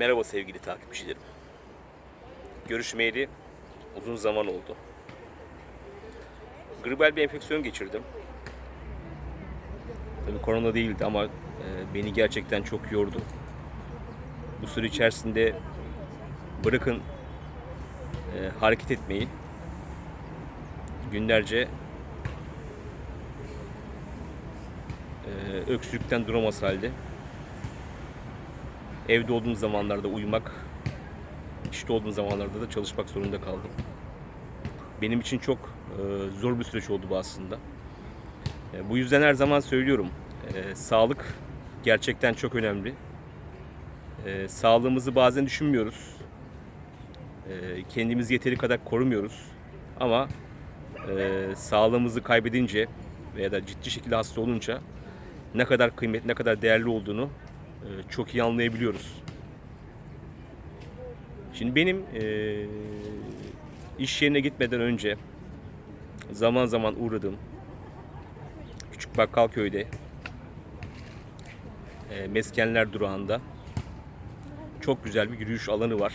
Merhaba sevgili takipçilerim. Görüşmeyeli uzun zaman oldu. Gribal bir enfeksiyon geçirdim. Tabii korona değildi ama e, beni gerçekten çok yordu. Bu süre içerisinde bırakın e, hareket etmeyi günlerce e, öksürükten duramaz halde evde olduğum zamanlarda uyumak, işte olduğum zamanlarda da çalışmak zorunda kaldım. Benim için çok e, zor bir süreç oldu bu aslında. E, bu yüzden her zaman söylüyorum, e, sağlık gerçekten çok önemli. Sağlığımızı bazen düşünmüyoruz. E, kendimizi yeteri kadar korumuyoruz. Ama sağlığımızı kaybedince veya da ciddi şekilde hasta olunca ne kadar kıymetli, ne kadar değerli olduğunu çok iyi anlayabiliyoruz. Şimdi benim e, iş yerine gitmeden önce zaman zaman uğradığım Küçük Bakkalköy'de e, Meskenler Durağı'nda çok güzel bir yürüyüş alanı var.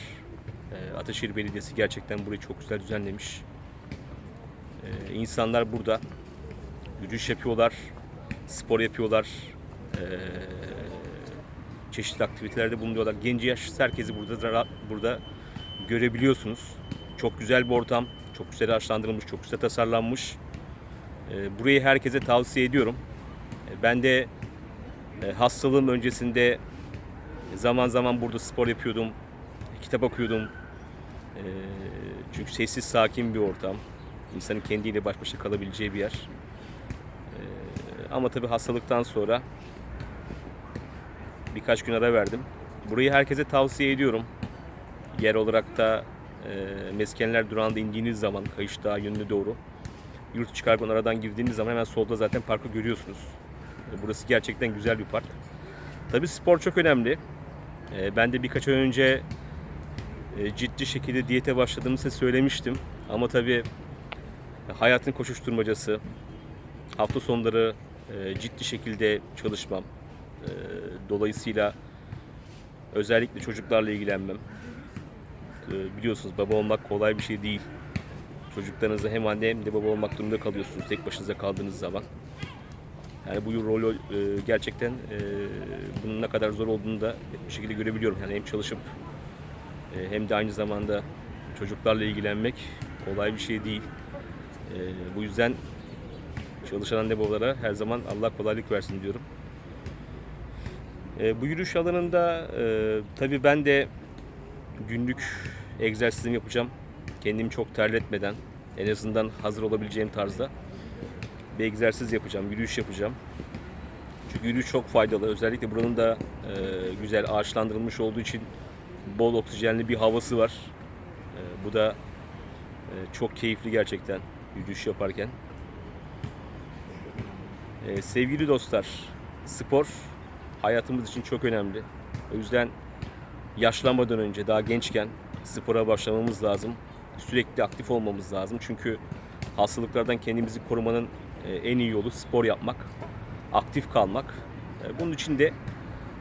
E, Ataşehir Belediyesi gerçekten burayı çok güzel düzenlemiş. E, insanlar burada yürüyüş yapıyorlar, spor yapıyorlar, e, çeşitli aktivitelerde bulunuyorlar. Genç yaş herkesi burada burada görebiliyorsunuz. Çok güzel bir ortam, çok güzel ağaçlandırılmış, çok güzel tasarlanmış. E, Burayı herkese tavsiye ediyorum. E, Ben de e, hastalığım öncesinde zaman zaman burada spor yapıyordum, kitap okuyordum. E, Çünkü sessiz, sakin bir ortam. İnsanın kendiyle baş başa kalabileceği bir yer. Ama tabii hastalıktan sonra birkaç gün ara verdim. Burayı herkese tavsiye ediyorum. Yer olarak da e, Meskenler Durağı'nda indiğiniz zaman Kayış Dağı yönüne doğru yurt çıkarken aradan girdiğiniz zaman hemen solda zaten parkı görüyorsunuz. E, burası gerçekten güzel bir park. Tabii spor çok önemli. E, ben de birkaç ay önce e, ciddi şekilde diyete başladığımı size söylemiştim. Ama tabii hayatın koşuşturmacası, hafta sonları ciddi şekilde çalışmam, e, dolayısıyla özellikle çocuklarla ilgilenmem. E, biliyorsunuz baba olmak kolay bir şey değil. Çocuklarınıza hem anne hem de baba olmak durumunda kalıyorsunuz tek başınıza kaldığınız zaman. Yani bu rolü e, gerçekten e, bunun ne kadar zor olduğunu da bir şekilde görebiliyorum. Yani hem çalışıp e, hem de aynı zamanda çocuklarla ilgilenmek kolay bir şey değil. Bu yüzden çalışan anne babalara her zaman Allah kolaylık versin diyorum. E, bu yürüyüş alanında e, tabii ben de günlük egzersizimi yapacağım. Kendimi çok terletmeden en azından hazır olabileceğim tarzda bir egzersiz yapacağım, yürüyüş yapacağım. Çünkü yürüyüş çok faydalı. Özellikle buranın da e, güzel ağaçlandırılmış olduğu için bol oksijenli bir havası var. E, bu da e, çok keyifli gerçekten yürüyüş yaparken. E, sevgili dostlar, spor hayatımız için çok önemli. O yüzden yaşlanmadan önce daha gençken spora başlamamız lazım. Sürekli aktif olmamız lazım. Çünkü hastalıklardan kendimizi korumanın e, en iyi yolu spor yapmak, aktif kalmak. E, Bunun için de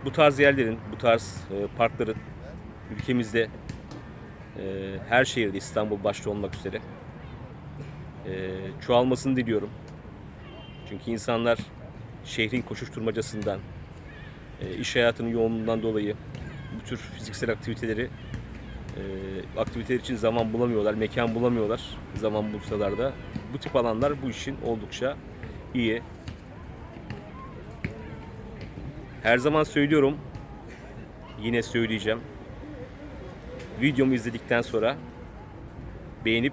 bu tarz yerlerin, bu tarz e, parkların ülkemizde her şehirde İstanbul başta olmak üzere çoğalmasını diliyorum. Çünkü insanlar şehrin koşuşturmacasından, e, iş hayatının yoğunluğundan dolayı bu tür fiziksel aktiviteleri e, aktiviteler için zaman bulamıyorlar, mekan bulamıyorlar. Zaman bulsalar da bu tip alanlar bu işin oldukça iyi. Her zaman söylüyorum. Yine söyleyeceğim. Videomu izledikten sonra beğenip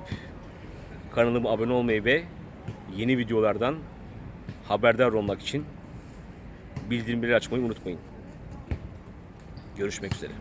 kanalıma abone olmayı ve yeni videolardan haberdar olmak için bildirimleri açmayı unutmayın. Görüşmek üzere.